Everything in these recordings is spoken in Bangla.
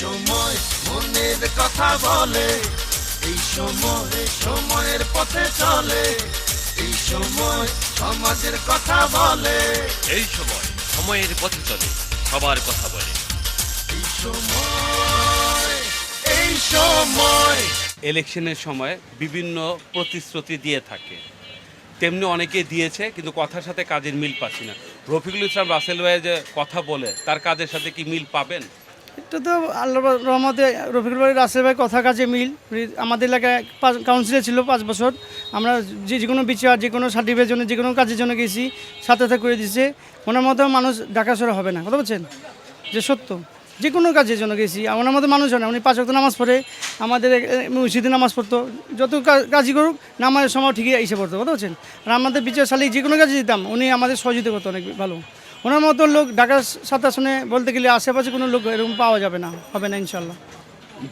সময় মনের কথা বলে এই সময় সময়ের পথে চলে এই সময় সমাজের কথা বলে। এই সময় সময়ের পথে চলে সবার কথা বলে। এই সময় এই সময়। ইলেকশনের সময় বিভিন্ন প্রতিশ্রুতি দিয়ে থাকে। তেমনি অনেকে দিয়েছে কিন্তু কথার সাথে কাজের মিল পাচ্ছি না। রফিকুল ইসলাম রাসেল ভাই যে কথা বলে তার কাজের সাথে কি মিল পাবেন? এটা তো আল্লাহ রহমতে রফিকুল ভাই, রাসেল ভাই কথা কাজে মিল। আমাদের এলাকায় কাউন্সিলর ছিল পাঁচ বছর। আমরা যে যে কোনো বিচার, যে কোনো সার্টিফিকেটের জন্য, যে কোনো কাজের জন্য গেছি, সাথে সাথে করে দিছে। ওনার মতো মানুষ ঢাকা শহরে হবে না, কথা বলছেন? যে সত্য। যে কোনো কাজের জন্য গেছি। ওনার মতো মানুষ হয় না। উনি পাঁচ ওয়াক্ত নামাজ পড়ে, আমাদের মসজিদে নামাজ পড়তো। যত কাজই করুক, নামাজের সময় ঠিকই এসে পড়তো, কথা বলছেন? আর আমাদের বিচার শালিক যে কোনো কাজে দিতাম, উনি আমাদের সহযোগিতা করতো অনেক ভালো। ওনার মতো লোক ঢাকার সাথে আসনে বলতে গেলে আশেপাশে কোনো লোক এরকম পাওয়া যাবে না হবে না ইনশাল্লাহ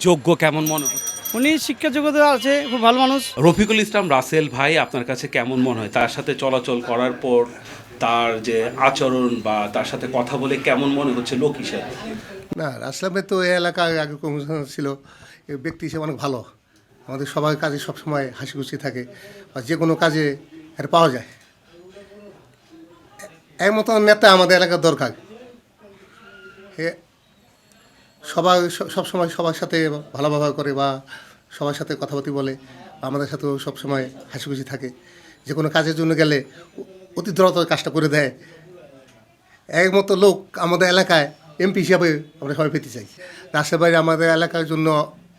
যোগ্য কেমন মনে হয়? উনি শিক্ষা জগতে আছে খুব ভালো মানুষ। রফিকুল ইসলাম রাসেল ভাই আপনার কাছে কেমন মনে হয়? তার সাথে চলাচল করার পর তার যে আচরণ বা তার সাথে কথা বলে কেমন মনে হচ্ছে লোক হিসেবে? না আসলামের তো এই এলাকায় আগে কমিশন ছিল এ ব্যক্তি হিসেবে অনেক ভালো। আমাদের সবার কাজে সবসময় হাসি খুশি থাকে বা যে কোনো কাজে এটা পাওয়া যায়। এর মতো নেতা আমাদের এলাকার দরকার। সবাই সবসময় সবার সাথে ভালো ব্যবহার করে বা সবার সাথে কথাবার্তি বলে, আমাদের সাথেও সবসময় হাসি খুশি থাকে। যে কোনো কাজের জন্য গেলে অতি দ্রুত কাজটা করে দেয়। এর মতো লোক আমাদের এলাকায় এমপি হিসাবে আমরা সবাই পেতে চাই। রাস্তার বাইরে আমাদের এলাকার জন্য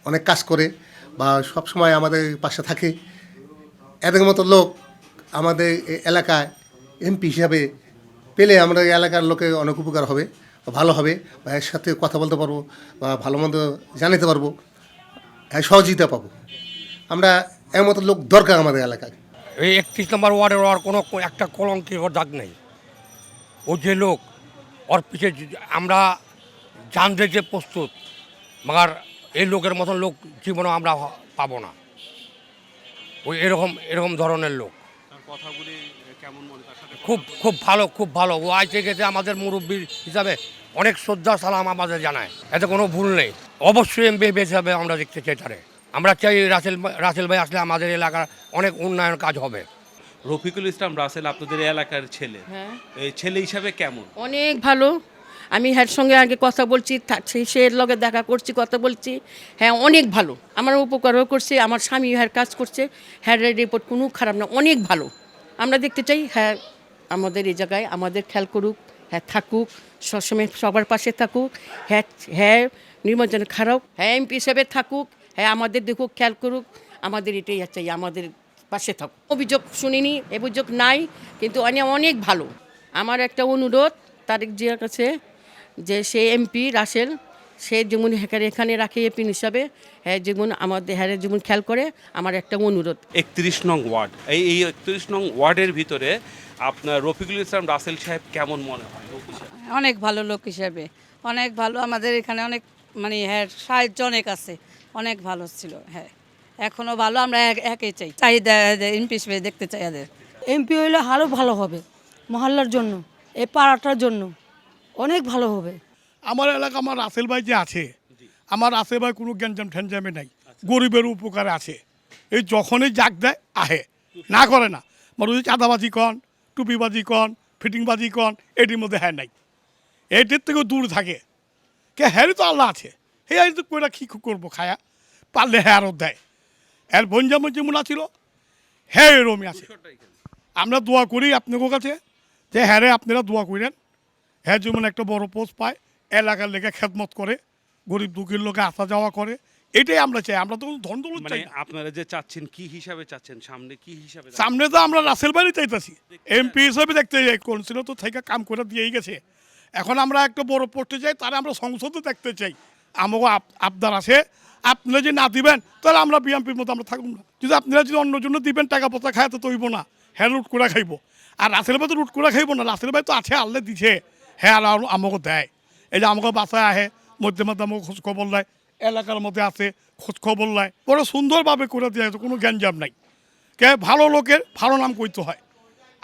অনেক কাজ করে বা সব সময় আমাদের পাশে থাকে। এদের মতো লোক আমাদের এই এলাকায় এমপি হিসাবে পেলে আমরা এলাকার লোকের অনেক উপকার হবে, ভালো হবে, বা এর সাথে কথা বলতে পারব, বা ভালো মন্দ জানাতে পারব এর সহযোগিতা পাবো। আমরা এর মতো লোক দরকার আমাদের এলাকায়। এই একত্রিশ নম্বর ওয়ার্ডের ওর কোনো একটা একটা কলঙ্কির দাগ নেই। ও যে লোক, ওর পিছিয়ে আমরা জানতে যে প্রস্তুত, মাগার এই লোকের মতন লোক জীবনে আমরা পাবো না। ওই এরকম এরকম ধরনের লোক। কথাগুলি কেমন মনে তার সাথে খুব খুব ভালো খুব ভালো। ও আইতে গেছে আমাদের মুরব্বীর হিসাবে অনেক শ্রদ্ধা সালাম আমাদের জানায়। এতে কোনো ভুল নেই। অবশ্যই এমবি হিসাবে আমরা দেখতে চাই তারে। আমরা চাই রাসেল রাসেল ভাই আসলে আমাদের এলাকার অনেক উন্নয়ন কাজ হবে। রফিকুল ইসলাম রাসেল আপনাদের এলাকার ছেলে। হ্যাঁ। এই ছেলে হিসাবে কেমন? অনেক ভালো। আমি হ্যার সঙ্গে আগে কথা বলছি সে লগে দেখা করছি, কথা বলছি। হ্যাঁ অনেক ভালো। আমার উপকারও করছে, আমার স্বামী হ্যার কাজ করছে হ্যার রিপোর্ট কোনো খারাপ না, অনেক ভালো। আমরা দেখতে চাই হ্যাঁ আমাদের এই জায়গায় আমাদের খেয়াল করুক হ্যাঁ থাকুক, সবসময় সবার পাশে থাকুক হ্যাঁ হ্যাঁ নির্বাচন খারাপ হ্যাঁ এমপি হিসেবে থাকুক হ্যাঁ আমাদের দেখুক, খেয়াল করুক, আমাদের এটাই চাই আমাদের পাশে থাকুক। অভিযোগ শুনিনি, অভিযোগ নাই, কিন্তু অনেক অনেক ভালো। আমার একটা অনুরোধ, তারেক জিয়ার কাছে যে সে এমপি রাসেল সে যেমন এখানে এখানে রাখে এমপি হিসাবে। হ্যাঁ যেমন আমাদের হ্যাঁ যেমন খেয়াল করে আমার একটা অনুরোধ। একত্রিশ নং ওয়ার্ড। এই এই একত্রিশ নং ওয়ার্ডের ভিতরে আপনার রফিকুল ইসলাম রাসেল সাহেব কেমন মনে হয়? অনেক ভালো লোক হিসাবে। অনেক ভালো আমাদের এখানে অনেক মানে হ্যাঁ সাহায্য অনেক আছে। অনেক ভালো ছিল হ্যাঁ। এখনও ভালো আমরা এক- একে চাই। চাহিদা এমপি হিসেবে দেখতে চাই এদের। এমপি হইলে আরও ভালো হবে মহল্লার জন্য এই পাড়াটার জন্য। অনেক ভালো হবে। আমার এলাকা, আমার রাসেল ভাই যে আছে, আমার রাসেল ভাই কোনো গ্যাঞ্জাম ঠ্যাঞ্জামে নাই, গরিবের উপকারে আছে। এই যখনই জাগ দেয়, আহে, না করে না। মানে ওই চাঁদাবাজি কন, টুপিবাজি কন, ফিটিংবাজি কন, এটির মধ্যে হ্যাঁ নাই। এটির থেকেও দূর থাকে। কে হ্যারই তো আল্লাহ আছে। হে আই তো কইরা কী করব খায়া? পারলে হ্যাঁ আরও দেয়। এর বঞ্জাম যেমন আছিল হ্যাঁ এরমই আছে। আমরা দোয়া করি আপনাদের কাছে যে হ্যাঁ রে, আপনারা দোয়া করেন। হ্যাঁ যেমন একটা বড় পোস্ট পায় এলাকার লেগে খেদমত করে গরিব দুঃখীর লোকে আসা যাওয়া করে এটাই আমরা চাই। আমরা তো কোনো ধন দৌলত মানে চাই না। আপনারা যে চাচ্ছেন কি হিসাবে চাচ্ছেন? সামনে কি হিসাবে সামনে তো আমরা রাসেল বাড়ি চাইতেছি। এমপি হিসেবে দেখতে যাই কাউন্সিলর তো থেকে কাম করে দিয়েই গেছে। এখন আমরা একটা বড় পোস্টে যাই তারা আমরা সংসদে দেখতে চাই। আমাকে আবদার আছে। আপনারা যদি না দিবেন তাহলে আমরা বিএমপির মতো আমরা থাকব না। যদি আপনারা যদি অন্য জন্য দিবেন টাকা পয়সা খায় তো তৈব না। হ্যাঁ রুট করে খাইব। আর রাসেল ভাই তো রুট করে খাইব না। রাসেল ভাই তো আছে আল্লে দিছে। হ্যাঁ আমাকে দেয়। এই যে আমাকে বাসায় আহে মধ্যে মধ্যে আমাকে খোঁজখবর নেয়, এলাকার মধ্যে আছে, খোঁজখবর নেয়। বড় সুন্দরভাবে করে হয়েছে, কোনো জ্ঞানজাম নাই। কে ভালো লোকের ভালো নাম করতে হয়।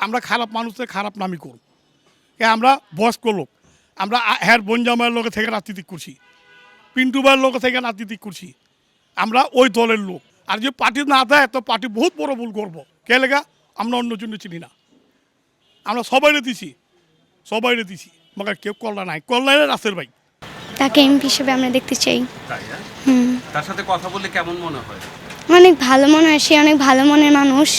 আমরা খারাপ মানুষের খারাপ নামই করব কে আমরা বয়স্ক লোক। আমরা হ্যার বনজামায়ের লোকে থেকে রাজনীতি করছি। পিন্টু ভাইয়ের লোক থেকে রাজনীতি করছি। আমরা ওই দলের লোক। আর যে পার্টি না দেয়, তো পার্টি বহুত বড় ভুল করব। কে লেগা? আমরা অন্য জন্য চিনি না। আমরা সবাই দিছি। সবাই দিছি। মগার কেউ কল্যাণ নাই। কল্যাণের রাসেল ভাই। তাকে এমপি হিসেবে আমরা দেখতে চাই। তাই না হুম। তার সাথে কথা বললে কেমন মনে হয়? অনেক ভালো মনে হয় সে অনেক ভালো মনের মানুষ।